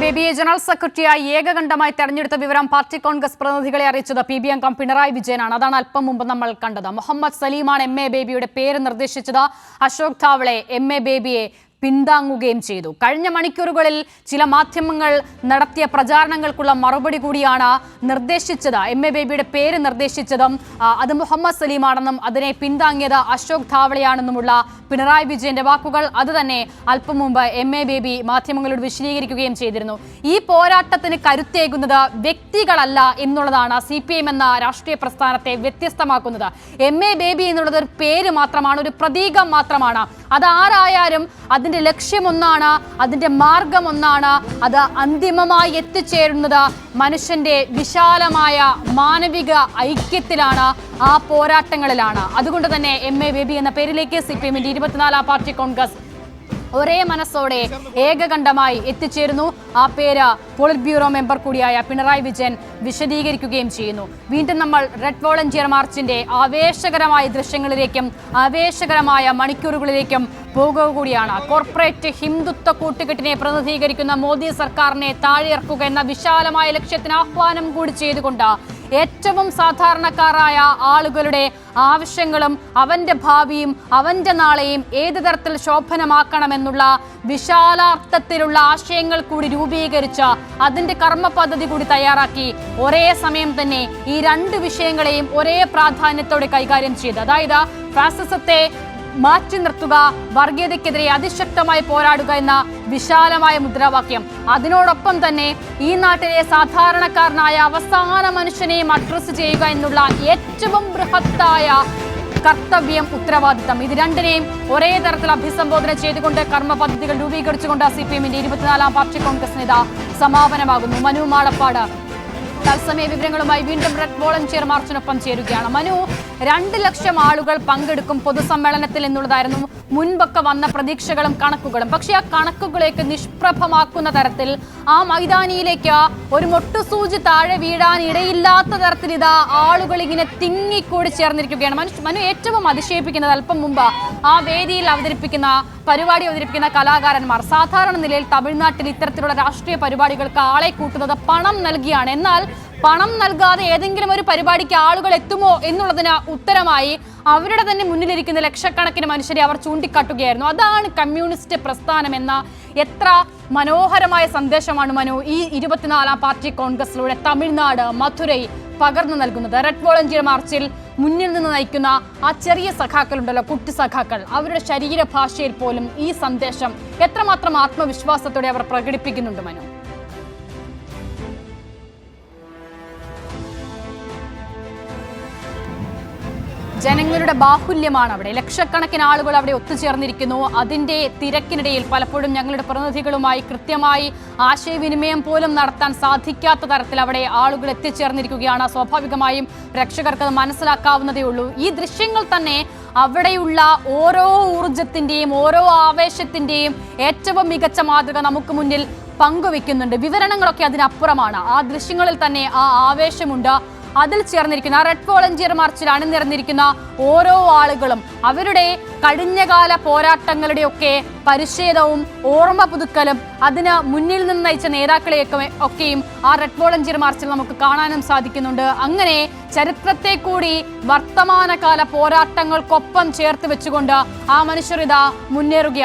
ബേബിയെ general സെക്രട്ടറിയായി ഏകകണ്ഠമായി തെരഞ്ഞെടുത്ത വിവരം പാർട്ടി കോൺഗ്രസ് പ്രതിനിധികളെ അറിയിച്ചത് പി ബി അംഗം പിണറായി വിജയനാണ്. അതാണ് അല്പം മുമ്പ് നമ്മൾ കണ്ടത്. മുഹമ്മദ് സലീമാണ് എം എ ബേബിയുടെ പേര് നിർദ്ദേശിച്ചത്. അശോക് ധാവളെ എം എ ബേബിയെ പിന്താങ്ങുകയും ചെയ്തു. കഴിഞ്ഞ മണിക്കൂറുകളിൽ ചില മാധ്യമങ്ങൾ നടത്തിയ പ്രചാരണങ്ങൾക്കുള്ള മറുപടി കൂടിയാണ് നിർദ്ദേശിച്ചത്. എം എ ബേബിയുടെ പേര് നിർദ്ദേശിച്ചതും അത് മുഹമ്മദ് സലീമാണെന്നും അതിനെ പിന്താങ്ങിയത് അശോക് ധാവളയാണെന്നുമുള്ള പിണറായി വിജയന്റെ വാക്കുകൾ. അത് തന്നെ അല്പം മുമ്പ് എം എ ബേബി മാധ്യമങ്ങളോട് വിശദീകരിക്കുകയും ചെയ്തിരുന്നു. ഈ പോരാട്ടത്തിന് കരുത്തേകുന്നത് വ്യക്തികളല്ല എന്നുള്ളതാണ് സി പി എം എന്ന രാഷ്ട്രീയ പ്രസ്ഥാനത്തെ വ്യത്യസ്തമാക്കുന്നത്. എം എ ബേബി എന്നുള്ളത് ഒരു പേര് മാത്രമാണ് ഒരു പ്രതീകം മാത്രമാണ്. അത് ആരായാലും അതിന്റെ ലക്ഷ്യം ഒന്നാണ് അതിന്റെ മാർഗം ഒന്നാണ് അത് അന്തിമമായി എത്തിച്ചേരുന്നത്. മനുഷ്യന്റെ വിശാലമായ മാനവിക ഐക്യത്തിലാണ് ആ പോരാട്ടങ്ങളിലാണ്. അതുകൊണ്ട് തന്നെ എം എ ബേബി എന്ന പേരിലേക്ക് സി പി എമ്മിന്റെ ഇരുപത്തിനാലാം പാർട്ടി കോൺഗ്രസ് ഒരേ മനസ്സോടെ ഏകകണ്ഠമായി എത്തിച്ചേരുന്നു. ആ പേര് പോളിറ്റ് ബ്യൂറോ മെമ്പർ കൂടിയായ പിണറായി വിജയൻ വിശദീകരിക്കുകയും ചെയ്യുന്നു. വീണ്ടും നമ്മൾ റെഡ് വോളണ്ടിയർ മാർച്ചിന്റെ ആവേശകരമായ ദൃശ്യങ്ങളിലേക്കും ആവേശകരമായ മണിക്കൂറുകളിലേക്കും പോകുക കൂടിയാണ്. കോർപ്പറേറ്റ് ഹിന്ദുത്വ കൂട്ടുകെട്ടിനെ പ്രതിനിധീകരിക്കുന്ന മോദി സർക്കാരിനെ താഴെയിറക്കുക എന്ന വിശാലമായ ലക്ഷ്യത്തിന് ആഹ്വാനം കൂടി ചെയ്തുകൊണ്ട് ഏറ്റവും സാധാരണക്കാരായ ആളുകളുടെ ആവശ്യങ്ങളും അവന്റെ ഭാവിയും അവന്റെ നാളെയും ഏത് തരത്തിൽ ശോഭനമാക്കണമെന്നുള്ള വിശാലാർത്ഥത്തിലുള്ള ആശയങ്ങൾ കൂടി രൂപീകരിച്ച അതിന്റെ കർമ്മ പദ്ധതി കൂടി തയ്യാറാക്കി ഒരേ സമയം തന്നെ ഈ രണ്ട് വിഷയങ്ങളെയും ഒരേ പ്രാധാന്യത്തോടെ കൈകാര്യം ചെയ്ത്. അതായത് ഫാസിസത്തെ മാറ്റി നിർത്തുക വർഗീയതയ്ക്കെതിരെ അതിശക്തമായി പോരാടുക എന്ന വിശാലമായ മുദ്രാവാക്യം. അതിനോടൊപ്പം തന്നെ ഈ നാട്ടിലെ സാധാരണക്കാരനായ അവസാന മനുഷ്യനെയും അഡ്രസ്സ് ചെയ്യുക എന്നുള്ള ഏറ്റവും ബൃഹത്തായ കർത്തവ്യം ഉത്തരവാദിത്തം. ഇത് രണ്ടിനെയും ഒരേ തരത്തിൽ അഭിസംബോധന ചെയ്തുകൊണ്ട് കർമ്മ പദ്ധതികൾ രൂപീകരിച്ചുകൊണ്ട് സി പി എമ്മിന്റെ ഇരുപത്തിനാലാം പാർട്ടി കോൺഗ്രസ് നേതാ സമാപനമാകുന്നു. മനു മാളപ്പാട് തത്സമയ വിവരങ്ങളുമായി വീണ്ടും റെഡ് വോളണ്ടിയർ മാർച്ചിനൊപ്പം ചേരുകയാണ്. മനു രണ്ട് ലക്ഷം ആളുകൾ പങ്കെടുക്കും പൊതുസമ്മേളനത്തിൽ എന്നുള്ളതായിരുന്നു മുൻപൊക്കെ വന്ന പ്രതീക്ഷകളും കണക്കുകളും. പക്ഷെ ആ കണക്കുകളേക്ക് നിഷ്പ്രഭമാക്കുന്ന തരത്തിൽ ആ മൈതാനിയിലേക്ക് ഒരു മൊട്ടുസൂചി താഴെ വീഴാൻ ഇടയില്ലാത്ത തരത്തിൽ ഇതാ ആളുകൾ ഇങ്ങനെ തിങ്ങിക്കൂടി ചേർന്നിരിക്കുകയാണ്. മനുഷ്യ മനു ഏറ്റവും അതിശയിപ്പിക്കുന്നത് അല്പം മുമ്പ് ആ വേദിയിൽ അവതരിപ്പിക്കുന്ന പരിപാടി അവതരിപ്പിക്കുന്ന കലാകാരന്മാർ. സാധാരണ നിലയിൽ തമിഴ്നാട്ടിൽ ഇത്തരത്തിലുള്ള രാഷ്ട്രീയ പരിപാടികൾക്ക് ആളെ കൂട്ടുന്നത് പണം നൽകിയാണ്. എന്നാൽ പണം നൽകാതെ ഏതെങ്കിലും ഒരു പരിപാടിക്ക് ആളുകൾ എത്തുമോ എന്നുള്ളതിന് ഉത്തരമായി അവരുടെ തന്നെ മുന്നിലിരിക്കുന്ന ലക്ഷക്കണക്കിന് മനുഷ്യരെ അവർ ചൂണ്ടിക്കാട്ടുകയായിരുന്നു. അതാണ് കമ്മ്യൂണിസ്റ്റ് പ്രസ്ഥാനം എന്ന എത്ര മനോഹരമായ സന്ദേശമാണ് മനു ഈ ഇരുപത്തിനാലാം പാർട്ടി കോൺഗ്രസിലൂടെ തമിഴ്നാട് മധുരൈ പകർന്നു നൽകുന്നത്. റെഡ് വോളണ്ടിയർ മാർച്ചിൽ മുന്നിൽ നിന്ന് നയിക്കുന്ന ആ ചെറിയ സഖാക്കളുണ്ടല്ലോ കുട്ടി സഖാക്കൾ. അവരുടെ ശരീരഭാഷയിൽ പോലും ഈ സന്ദേശം എത്രമാത്രം ആത്മവിശ്വാസത്തോടെ അവർ പ്രകടിപ്പിക്കുന്നുണ്ട് മനു? ജനങ്ങളുടെ ബാഹുല്യമാണ് അവിടെ. ലക്ഷക്കണക്കിന് ആളുകൾ അവിടെ ഒത്തുചേർന്നിരിക്കുന്നു. അതിന്റെ തിരക്കിനിടയിൽ പലപ്പോഴും ഞങ്ങളുടെ പ്രതിനിധികളുമായി കൃത്യമായി ആശയവിനിമയം പോലും നടത്താൻ സാധിക്കാത്ത തരത്തിൽ അവിടെ ആളുകൾ എത്തിച്ചേർന്നിരിക്കുകയാണ്. സ്വാഭാവികമായും രക്ഷകർക്ക് അത് മനസ്സിലാക്കാവുന്നതേ ഉള്ളൂ. ഈ ദൃശ്യങ്ങൾ തന്നെ അവിടെയുള്ള ഓരോ ഊർജത്തിന്റെയും ഓരോ ആവേശത്തിന്റെയും ഏറ്റവും മികച്ച മാതൃക നമുക്ക് മുന്നിൽ പങ്കുവെക്കുന്നുണ്ട്. വിവരണങ്ങളൊക്കെ അതിനപ്പുറമാണ്. ആ ദൃശ്യങ്ങളിൽ തന്നെ ആ ആവേശമുണ്ട്. അതിൽ ചേർന്നിരിക്കുന്ന റെഡ് വോളന്റിയർ മാർച്ചിൽ അണിനിരന്നിരിക്കുന്ന ഓരോ ആളുകളും. അവരുടെ കഴിഞ്ഞകാല പോരാട്ടങ്ങളുടെയൊക്കെ പരിച്ഛേദവും ഓർമ്മ പുതുക്കലും അതിന് മുന്നിൽ നിന്ന് നയിച്ച നേതാക്കളെയൊക്കെ ഒക്കെയും ആ റെഡ് വോളണ്ടിയർ മാർച്ചിൽ നമുക്ക് കാണാനും സാധിക്കുന്നുണ്ട്. അങ്ങനെ ചരിത്രത്തെ കൂടി വർത്തമാനകാല പോരാട്ടങ്ങൾക്കൊപ്പം ചേർത്ത് വെച്ചുകൊണ്ട് ആ മനുഷ്യർ ഇതാ മുന്നേറുകയാണ്.